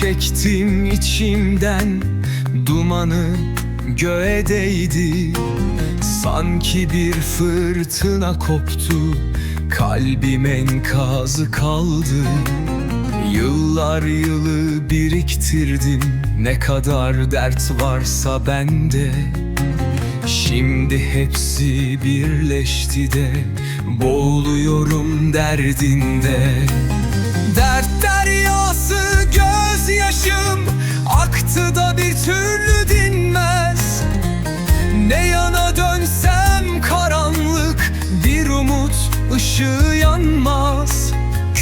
çektim içimden Dumanı göğe değdi. Sanki bir fırtına koptu Kalbim enkazı kaldı. Yıllar yılı biriktirdim Ne kadar dert varsa bende. Şimdi hepsi birleşti de Boğuluyorum derdinde. Dert deryası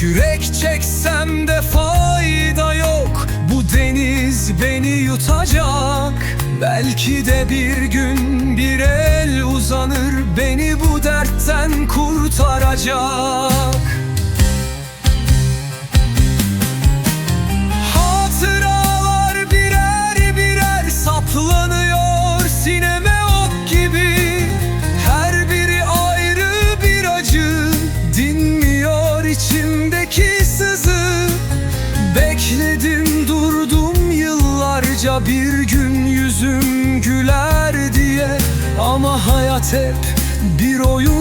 Kürek çeksem de fayda yok. Bu deniz beni yutacak. Belki de bir gün bir el uzanır. Beni bu dertten kurtaracak yıllarca bir gün yüzüm güler diye. Ama hayat hep bir oyun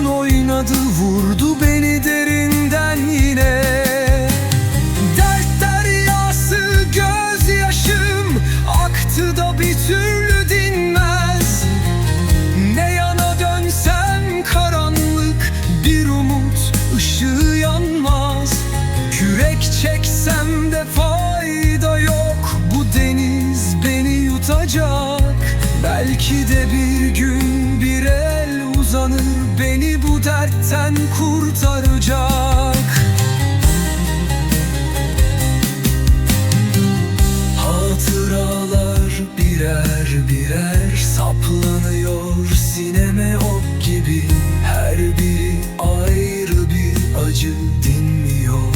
Belki de bir gün bir el uzanır Beni bu dertten kurtaracak. Hatıralar birer birer saplanıyor sineme ok gibi. Her biri ayrı bir acı dinmiyor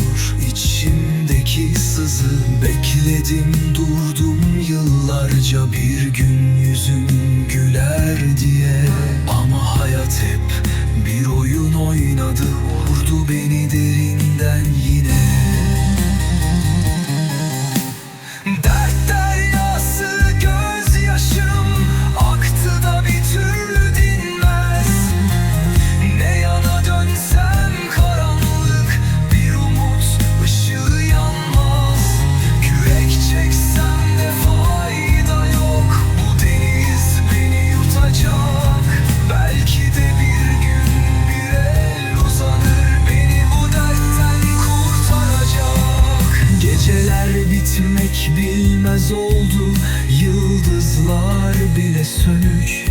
içimdeki sızı Bekledim durdum yıllarca bir gün yüzüm diye. Ama hayat hep bir oyun oynadı bitmek bilmez oldu Yıldızlar bile sönük.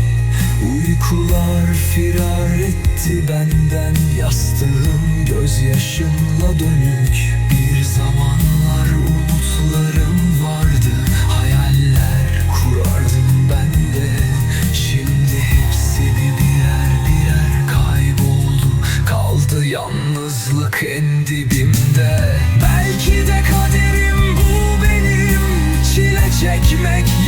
Uykular firar etti benden. Yastığım gözyaşımla dönük. Bir zamanlar umutlarım make you make you